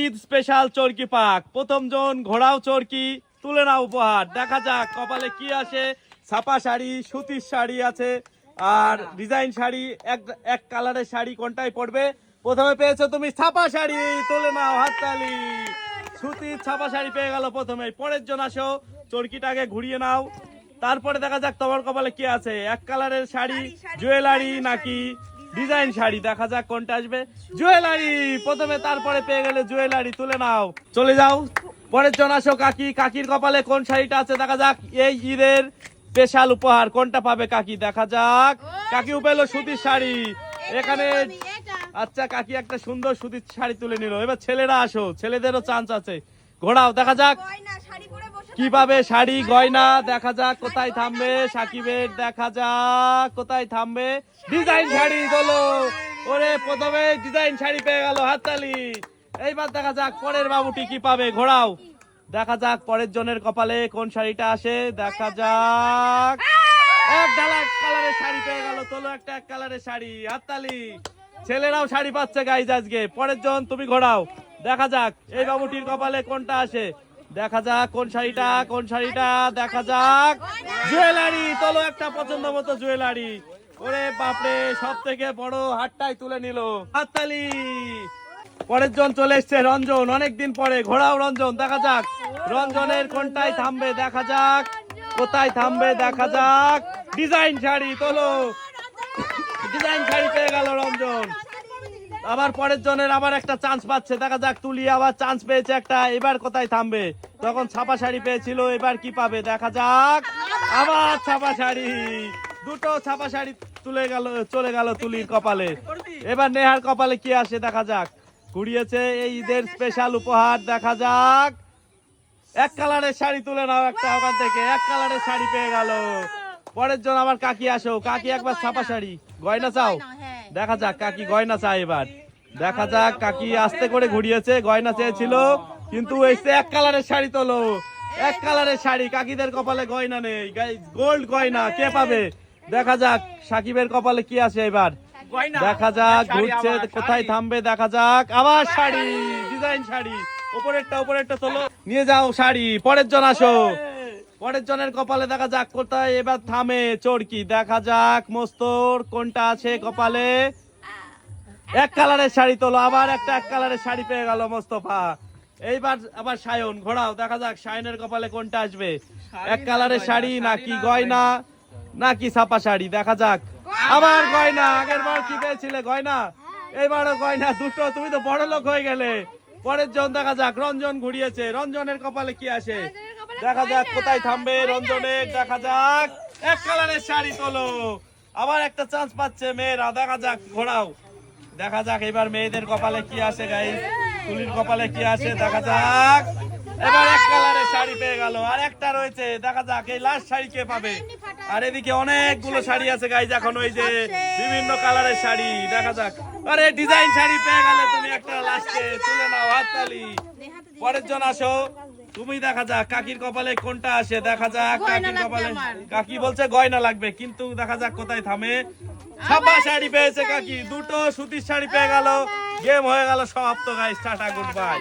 Eid special চরকি পাক। প্রথম জন ঘোড়াও চরকি তুলে নাও উপহার। দেখা যাক কপালে কি আসে। ছাপা শাড়ি সুতির শাড়ি আছে আর ডিজাইন শাড়ি এক এক কালারের শাড়ি কোনটাই পড়বে? প্রথমে পেয়েছ তুমি ছাপা শাড়ি তুলে নাও হাততালি। সুতির ছাপা শাড়ি পেয়ে গেল প্রথমে পরের জন আসো চরকিটাকে ঘুরিয়ে নাও। তারপরে দেখা যাক তোমার কপালে কি আছে। এক কালারের শাড়ি জুয়েলারি নাকি ডিজাইন শাড়ি দেখা যাক কোনটা আসবে। জুয়েলারি প্রথমে তারপরে পেয়ে গেলে জুয়েলারি তুলে নাও। চলে যাও। পরের জন আসো কাকি। কাকির কপালে কোন শাড়িটা আছে? দেখা যাক। এই ঈদের স্পেশাল উপহার কোনটা পাবে কাকি? দেখা যাক। কাকি পেল সুতির শাড়ি। এখানে আচ্ছা কাকি একটা সুন্দর সুতির শাড়ি তুলে নিল। এবার ছেলেরা আসো। ছেলেদেরও চান্স আছে। ঘোড়াও দেখা যাক। কি পাবে শাড়ি, গয়না, দেখা যাক কোথায় থামবে, সাকিবের দেখা যাক কোথায় থামবে। ডিজাইন শাড়ি তোলো ওরে, প্রথমে ডিজাইন শাড়ি পেয়ে গেল হাততালি। এইবার দেখা যাক পরের বাবুটি কি পাবে ঘোড়াও দেখা যাক পরের জনের কপালে কোন শাড়িটা আসে, দেখা যাক। এক ডালা কালারের শাড়ি পেয়ে গেল, তোলো একটা এক কালারের শাড়ি, হাততালি। ছেলেরাও শাড়ি পাচ্ছে গাইজ আজকে। পরের জন, তুমি ঘোড়াও দেখা যাক এই বাবুটির কপালে কোনটা আসে। দেখা যাক কোন শাড়িটা কোন শাড়িটা দেখা যাক। জুয়েলারি তোলো একটা পছন্দ মতো জুয়েলারি। ওরে বাপরে সব থেকে বড় হাটটাই তুলে নিল। হাততালি। পরের জন চলে এসছে রঞ্জন। অনেকদিন পরে ঘোড়াও রঞ্জন দেখা যাক। রঞ্জনের কোনটাই থামবে দেখা যাক। কোথায় থামবে দেখা যাক। ডিজাইন শাড়ি তোলো। ডিজাইন শাড়ি পেয়ে গেল রঞ্জন। আবার পরের জনের আবার একটা চান্স পাচ্ছে। দেখা যাক তুলি আবার চান্স পেয়েছে একটা। এবার কোথায় থামবে? তখন ছাপা শাড়ি পেয়েছিল, এবার কি পাবে? দেখা যাক। আবার ছাপা শাড়ি। দুটো ছাপা শাড়ি তুলে গেল, চলে গেল তুলির কপালে। এবার নেহার কপালে কি আসে? দেখা যাক। ঘুরিয়েছে এই ঈদের স্পেশাল উপহার। দেখা যাক। এক কালারের শাড়ি তুলে নাও একটা ওখান থেকে। এক কালারের শাড়ি পেয়ে গেল। পরের জন আবার কাকি আসো। কাকি একবার ছাপা শাড়ি। গয়না চাও? দেখা যাক কাকি গয়না চায় এবার। দেখা যাক কাকি আস্তে করে ঘুরিয়েছে গয়না চেয়েছিল কিন্তু এসে এক কালারের শাড়ি তোলো। এক কালারের শাড়ি কাকিদের কপালে গয়না নেই। গোল্ড গয়না কে পাবে? দেখা যাক সাকিবের কপালে কি আছে এবার। দেখা যাক ঘুরছে কোথায় থামবে দেখা যাক। আবার শাড়ি ডিজাইন শাড়ি। উপরেরটা উপরেরটা তোলো। নিয়ে যাও শাড়ি পরের জন আসো। পরের জনের কপালে দেখা যাক কোথায়। এবার থামে চোরকি। দেখা যাক মস্তর কোনটা আছে কপালে। এক কালারের শাড়ি তোলো আবার একটা এক কালারের শাড়ি পেয়ে গেল মোস্তফা। এইবার আবার সায়ন ঘোড়াও দেখা যাক সায়নের কপালে কোনটা আসবে। এক কালারের শাড়ি নাকি গয়না নাকি ছাপা শাড়ি দেখা যাক। আবার গয়না আগের বার কি পেয়েছিলে গয়না? এইবারও গয়না দুটো তুমি তো বড় লোক হয়ে গেলে। পরের জন দেখা যাক রঞ্জন ঘুরিয়েছে। রঞ্জনের কপালে কি আসে? দেখা যাক কোথায় থামবে রঞ্জনের দেখা যাক। এক কালারের শাড়ি তোলো। আবার একটা চান্স পাচ্ছে মেয়েরা, দেখা যাক, ঘোরাও। দেখা যাক এবার মেয়েদের কপালে কি আসে গাই তুলির কপালে কি আসে, দেখা যাক। এবার এক কালারের শাড়ি পেয়ে গেল। আর একটা রয়েছে, দেখা যাক, এই লাস্ট শাড়ি কে পাবে। আর এদিকে অনেকগুলো শাড়ি আছে গাইজ এখন ওই যে বিভিন্ন কালারের শাড়ি, দেখা যাক। আরে ডিজাইন শাড়ি পেয়ে গেলে তুমি একটা লাস্টে তুলে নাও, হাততালি। পরের জন আসো। তুমি দেখা যাক কাকির কপালে কোনটা আসে দেখা যাক কাকির কপালে। কাকি বলছে গয়না লাগবে কিন্তু দেখা যাক কোথায় থামে। ছাপা শাড়ি পেয়েছে কাকি দুটো সুতির শাড়ি পেয়ে গেল। গেম হয়ে গেল সমাপ্ত গাইস টাটা গুড বাই